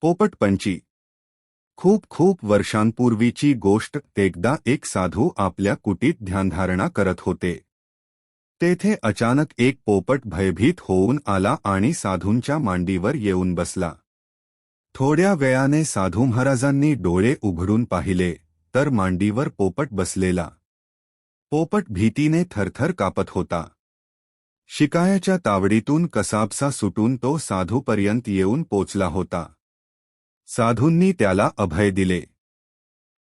पोपटपंची खूप खूप वर्षांपूर्वीची गोष्ट एकदा एक साधू आपल्या कुटीत ध्यानधारणा करत होते. तेथे अचानक एक पोपट भयभीत होऊन आला आणि साधूंच्या मांडीवर येऊन बसला. थोड्या वेळाने साधू महाराजांनी डोळे उघडून पाहिले तर मांडीवर पोपट बसलेला. पोपट भीतीने थरथर कापत होता. शिकायाच्या तावडीतून कसाबसा सुटून तो साधूपर्यंत येऊन पोचला होता. साधूंनी त्याला अभय दिले.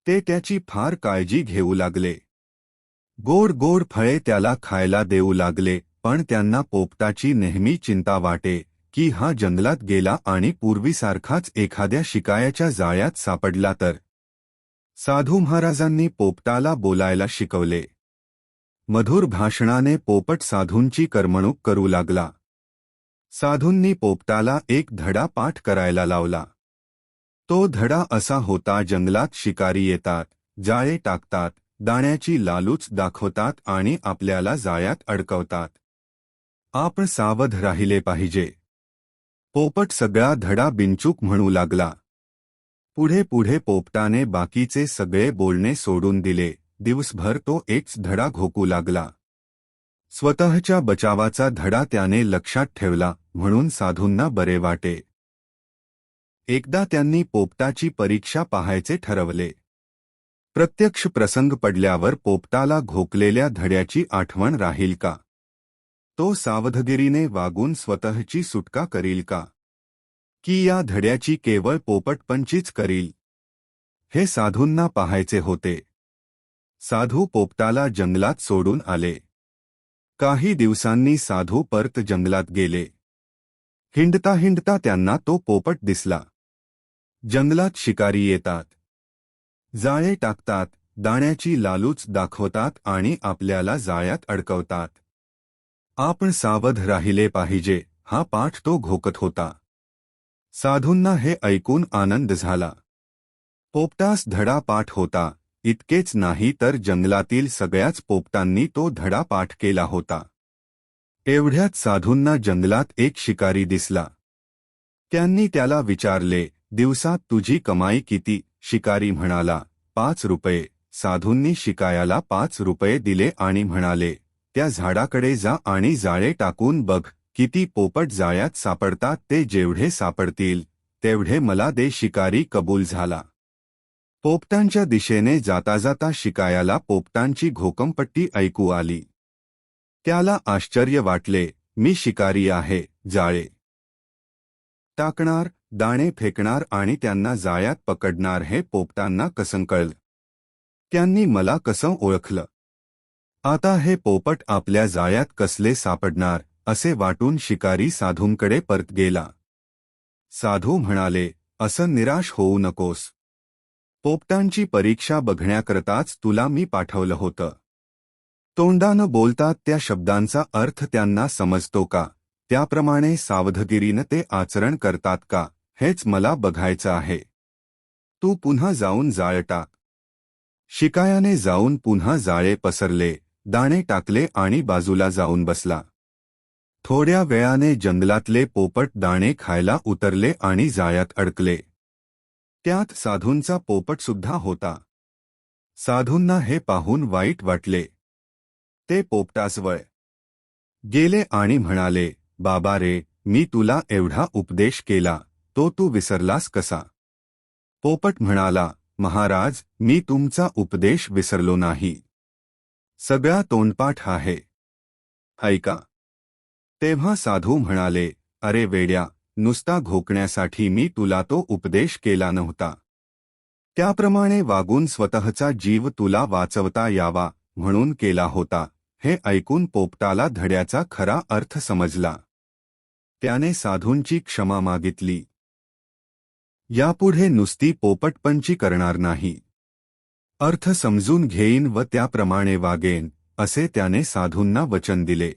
ते त्याची फार काळजी घेऊ लागले. गोड गोड फळे त्याला खायला देऊ लागले पण त्यांना पोपटाची नेहमी चिंता वाटे की हा जंगलात गेला आणि पूर्वीसारखाच एखाद्या शिकायाच्या जाळ्यात सापडला तर. साधू महाराजांनी पोपटाला बोलायला शिकवले. मधुर भाषणाने पोपट साधूंची करमणूक करू लागला. साधूंनी पोपटाला एक धडा पाठ करायला लावला. तो धडा असा होता जंगलात शिकारी येतात जाळे टाकतात दाण्याची लालूच दाखवतात आणि आपल्याला जाळ्यात अडकवतात. आपण सावध राहिले पाहिजे. पोपट सगळा धडा बिनचूक म्हणू लागला. पुढे पुढे पोपटाने बाकीचे सगळे बोलणे सोडून दिले दिवसभर तो एकच धडा घोकू लागला. स्वतःच्या बचावाचा धडा त्याने लक्षात ठेवला म्हणून साधूंना बरे वाटे. एकदा त्यांनी पोपटाची परीक्षा पाहायचे ठरवले. प्रत्यक्ष प्रसंग पडल्यावर पोपटाला घोकलेल्या धड्याची आठवण राहील का? तो सावधगिरीने वागून स्वतःची सुटका करील का? की या धड्याची केवळ पोपटपंचीच करील? हे साधूंना पाहायचे होते. साधू पोपटाला जंगलात सोडून आले. काही दिवसांनी साधू परत जंगलात गेले. हिंडता हिंडता त्यांना तो पोपट दिसला. जंगलात शिकारी येतात. जाळे टाकतात दाण्याची लालूच दाखवतात आणि आपल्याला जाळ्यात अडकवतात. आपण सावध राहिले पाहिजे हा पाठ तो घोकत होता. साधूंना हे ऐकून आनंद झाला. पोपटास धडा पाठ होता इतकेच नाही तर जंगलातील सगळ्याच पोपटांनी तो धडा पाठ केला होता. एवढ्यात साधूंना जंगलात एक शिकारी दिसला. त्यांनी त्याला विचारले दिवसात तुझी कमाई किती? शिकारी म्हणाला. पाच रुपये. साधूंनी शिकायाला पाच रुपये दिले आणि म्हणाले त्या झाडाकडे जा आणि जाळे टाकून बघ किती पोपट जाळ्यात सापडतात ते जेवढे सापडतील तेवढे मला दे. शिकारी कबूल झाला. पोपटांच्या दिशेने जाता जाता शिकायाला पोपटांची घोकमपट्टी ऐकू आली. त्याला आश्चर्य वाटले मी शिकारी आहे जाळे. टाकणार दाणे फेकणार आणि त्यांना जाळ्यात पकडणार हे पोपटांना कसं कळलं? त्यांनी मला कसं ओळखलं? आता हे पोपट आपल्या जाळ्यात कसले सापडणार असे वाटून शिकारी साधूंकडे परत गेला. साधू म्हणाले असं निराश होऊ नकोस. पोपटांची परीक्षा बघण्याकरताच तुला मी पाठवलं होतं. तोंडानं बोलतात त्या शब्दांचा अर्थ त्यांना समजतो का? त्याप्रमाणे सावधगिरीनं ते आचरण करतात का? हेच मला बघायचं आहे. तू पुन्हा जाऊन जाळ टाक शिकायाने जाऊन पुन्हा जाळे पसरले दाणे टाकले आणि बाजूला जाऊन बसला. थोड्या वेळाने जंगलातले पोपट दाणे खायला उतरले आणि जाळ्यात अडकले. त्यात साधूंचा पोपट सुद्धा होता. साधूंना हे पाहून वाईट वाटले. ते पोपटासवळ. गेले आणि म्हणाले बाबा रे मी तुला एवढा उपदेश केला. तो तू विसरलास कसा? पोपट म्हणाला महाराज मी तुमचा उपदेश विसरलो नाही. सगळा तोंडपाठ आहे. ऐका. तेव्हा साधू म्हणाले अरे वेड्या नुसता घोकण्यासाठी मी तुला तो उपदेश केला नव्हता. त्याप्रमाणे वागून स्वतःचा जीव तुला वाचवता यावा म्हणून केला होता. हे ऐकून पोपटाला धड्याचा खरा अर्थ समजला. त्याने साधूंची क्षमा मागितली. यापुढे नुसती पोपटपंची करणार नाही. अर्थ समजून घेईन व त्याप्रमाणे वागेन असे त्याने साधूंना वचन दिले.